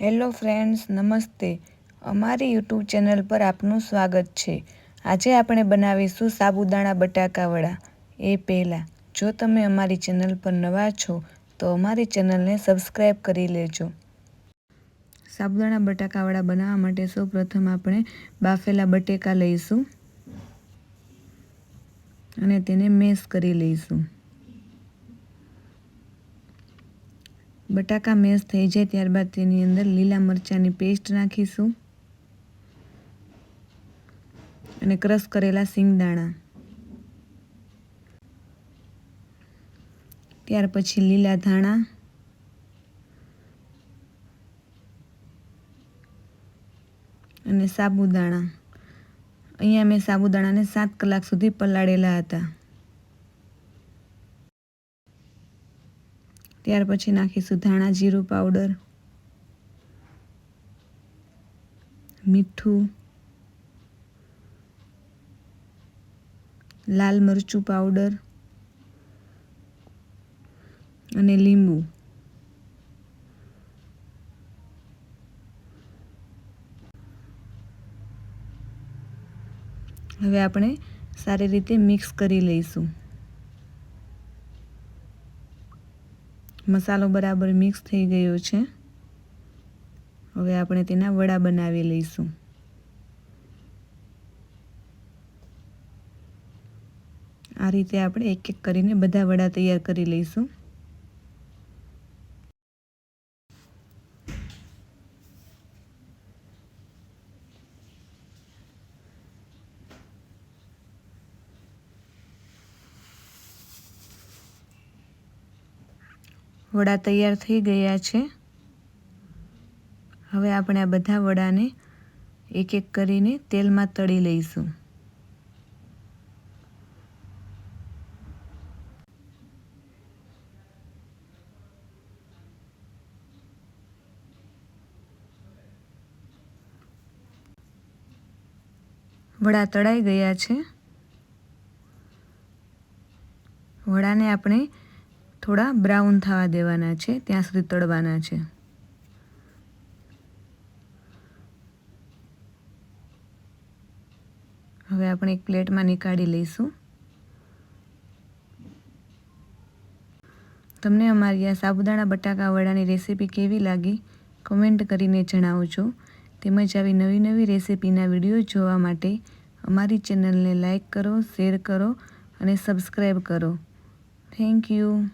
Hello friends, નમસ્તે. અમારી YouTube channel પર આપનું સ્વાગત છે. આજે આપણે બનાવીશું સાબુદાણા બટાકા એ પહેલાં, જો તમે અમારી ચેનલ પર નવા છો, તો અમારી ચેનલને સબસ્ક્રાઈબ કરી લેજો. સાબુદાણા બટાકા બનાવવા માટે સૌપ્રથમ આપણે બાફેલા બટેકા લઈશું અને તેને મેશ કરી લઈશું. બટાકા મેશ થઈ જાય ત્યારબાદ તેની અંદર લીલા મરચાંની પેસ્ટ નાખીશું. અને ક્રશ કરેલા સિંગદાણા. ત્યાર પછી લીલા ધાણા. અને સાબુદાણા. અહીંયા મેં સાબુદાણાને સાત કલાક સુધી પલાળેલા હતા. ત્યાર પછી નાખીશું ધાણા જીરું પાવડર, મીઠું, લાલ મરચું પાવડર અને લીંબુ. હવે આપણે સારી રીતે મિક્સ કરી લઈશું. મસાલો બરાબર મિક્સ થઈ ગયો છે. હવે આપણે તેના વડા બનાવી લઈશું. આ રીતે આપણે એક એક કરીને બધા વડા તૈયાર કરી લઈશું. વડા તૈયાર થઈ ગયા છે. હવે આપણે આ બધા વડાને એક એક કરીને તેલમાં તળી લઈશું. વડા તળાઈ ગયા છે. વડાને આપણે થોડા બ્રાઉન થવા દેવાના છે, ત્યાં સુધી તળવાના છે. હવે આપણે એક પ્લેટમાં નીકાળી લઈશું. તમને અમારી આ સાબુદાણા બટાકા વડાની રેસીપી કેવી લાગી, કમેન્ટ કરીને જણાવજો. તેમજ આવી નવી નવી રેસીપીના વીડિયો જોવા માટે અમારી ચેનલને લાઈક કરો, શેર કરો અને સબસ્ક્રાઈબ કરો. Thank you.